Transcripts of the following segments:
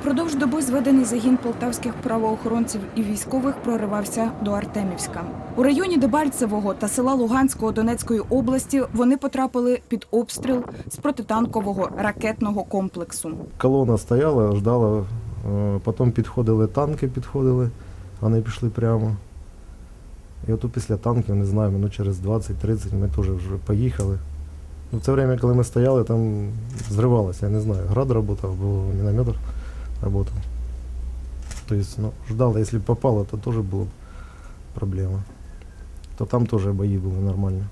Упродовж доби зведений загін полтавських правоохоронців і військових проривався до Артемівська. У районі Дебальцевого та села Луганського Донецької області вони потрапили під обстріл з протитанкового ракетного комплексу. Колона стояла, ждала, е, потім підходили танки, підходили, вони пішли прямо. І отут після танків, не знаю, минут через 20-30 ми теж вже поїхали. Ну, в це время, коли ми стояли, там зривалося, я не знаю, град працював, або міномет працював. Тобто, ну, ждали, якщо б попало, то теж була б проблема. То там теж бої були нормальні.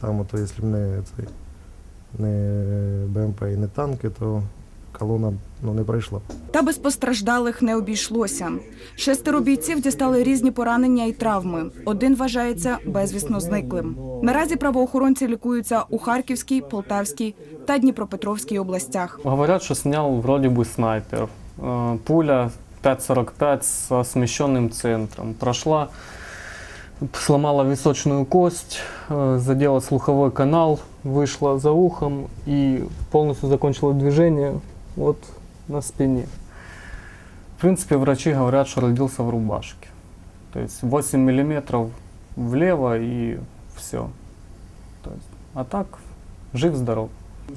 Там, ото, якщо не, цей, не БМП і не танки, то колона ну, не пройшла. Та без постраждалих не обійшлося. Шестеро бійців дістали різні поранення і травми. Один вважається безвісно зниклим. Наразі правоохоронці лікуються у Харківській, Полтавській та Дніпропетровській областях. Говорят, что снял вроде бы снайпер. Э, Пуля 5,45 со смещенным центром. Прошла, сломала височную кость, э, задела слуховой канал, вышла за ухом и полностью закончила движение вот на спине. В принципе, врачи говорят, что родился в рубашке. То есть 8 миллиметров влево и все. То есть, а так, жив-здоров.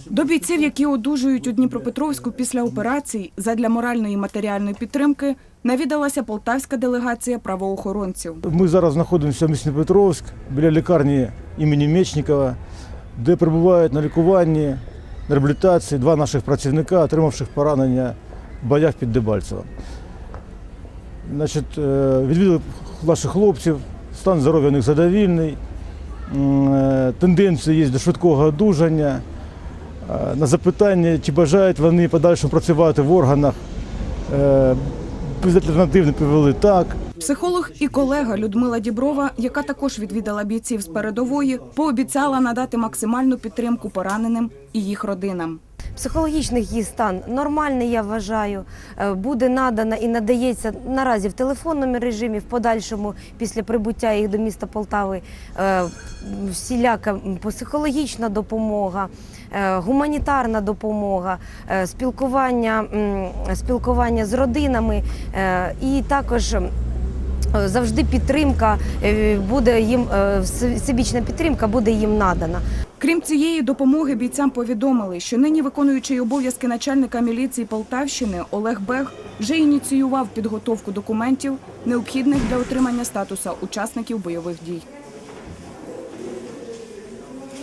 До бійців, які одужують у Дніпропетровську після операцій, задля моральної і матеріальної підтримки навідалася полтавська делегація правоохоронців. Ми зараз знаходимося в місті Петровськ біля лікарні імені Мечникова, де перебувають на лікуванні, на реабілітації два наших працівника, отримавших поранення в боях під Дебальцевом. Значить, е, відвідали наших хлопців, стан здоров'я у них задовільний, е, тенденція є до швидкого одужання. Е, На запитання, чи бажають вони подальшому працювати в органах, е, безальтернативно повели так. Психолог і колега Людмила Діброва, яка також відвідала бійців з передової, пообіцяла надати максимальну підтримку пораненим і їх родинам. Психологічний її стан нормальний, я вважаю, Е, буде надана і надається наразі в телефонному режимі, в подальшому після прибуття їх до міста Полтави е, всіляка психологічна допомога, е, гуманітарна допомога, спілкування, спілкування з родинами і також. Завжди підтримка буде їм всебічна підтримка буде їм надана. Крім цієї допомоги, бійцям повідомили, що нині виконуючий обов'язки начальника міліції Полтавщини Олег Бег вже ініціював підготовку документів, необхідних для отримання статуса учасників бойових дій.